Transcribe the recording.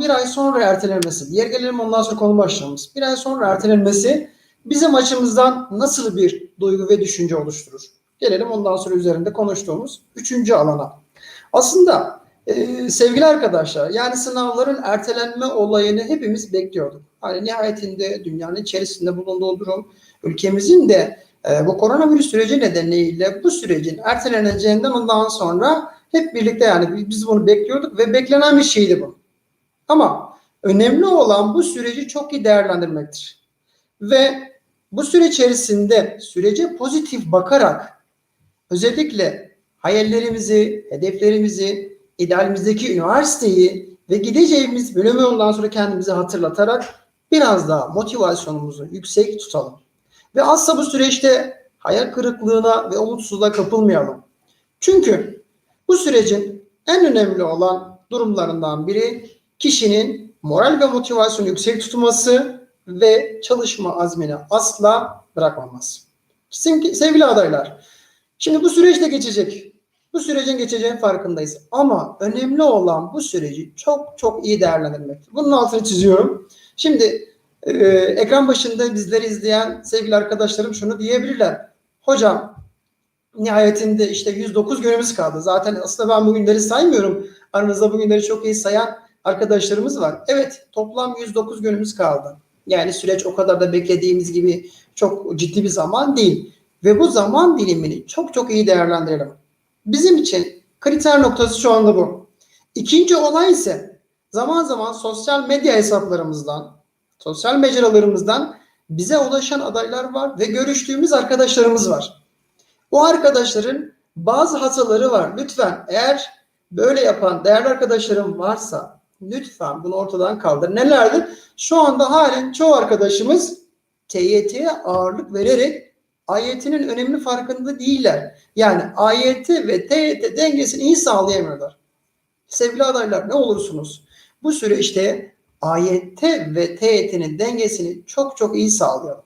bir ay sonra ertelenmesi, diğer gelelim ondan sonra konu başlamamız. Bir ay sonra ertelenmesi bizim açımızdan nasıl bir duygu ve düşünce oluşturur? Gelelim ondan sonra üzerinde konuştuğumuz üçüncü alana. Aslında e, sevgili arkadaşlar yani sınavların ertelenme olayını hepimiz bekliyorduk. Hani nihayetinde dünyanın içerisinde bulunduğu durum, ülkemizin de e, bu koronavirüs süreci nedeniyle bu sürecin erteleneceğinden ondan sonra hep birlikte yani biz bunu bekliyorduk ve beklenen bir şeydi bu. Ama önemli olan bu süreci çok iyi değerlendirmektir. Ve bu süre içerisinde sürece pozitif bakarak özellikle hayallerimizi, hedeflerimizi, idealimizdeki üniversiteyi ve gideceğimiz bölümü ondan sonra kendimize hatırlatarak biraz daha motivasyonumuzu yüksek tutalım. Ve asla bu süreçte hayal kırıklığına ve umutsuzluğa kapılmayalım. Çünkü bu sürecin en önemli olan durumlarından biri kişinin moral ve motivasyonu yüksek tutması ve çalışma azmini asla bırakmaması. Sevgili adaylar, şimdi bu süreç de geçecek. Bu sürecin geçeceğinin farkındayız. Ama önemli olan bu süreci çok çok iyi değerlendirmek. Bunun altını çiziyorum. Şimdi e, ekran başında bizleri izleyen sevgili arkadaşlarım şunu diyebilirler. Hocam nihayetinde işte 109 günümüz kaldı. Zaten aslında ben bu günleri saymıyorum. Aranızda bu günleri çok iyi sayan arkadaşlarımız var. Evet toplam 109 günümüz kaldı. Yani süreç o kadar da beklediğimiz gibi çok ciddi bir zaman değil. Ve bu zaman dilimini çok çok iyi değerlendirelim. Bizim için kriter noktası şu anda bu. İkinci olay ise zaman zaman sosyal medya hesaplarımızdan, sosyal mecralarımızdan bize ulaşan adaylar var ve görüştüğümüz arkadaşlarımız var. Bu arkadaşların bazı hataları var. Lütfen eğer böyle yapan değerli arkadaşlarım varsa lütfen bunu ortadan kaldır. Nelerdir? Şu anda halen çoğu arkadaşımız TYT'ye ağırlık vererek AYT'nin önemli farkında değiller. Yani AYT ve TYT dengesini iyi sağlayamıyorlar. Sevgili adaylar ne olursunuz bu süreçte AYT ve TYT'nin dengesini çok çok iyi sağlayalım.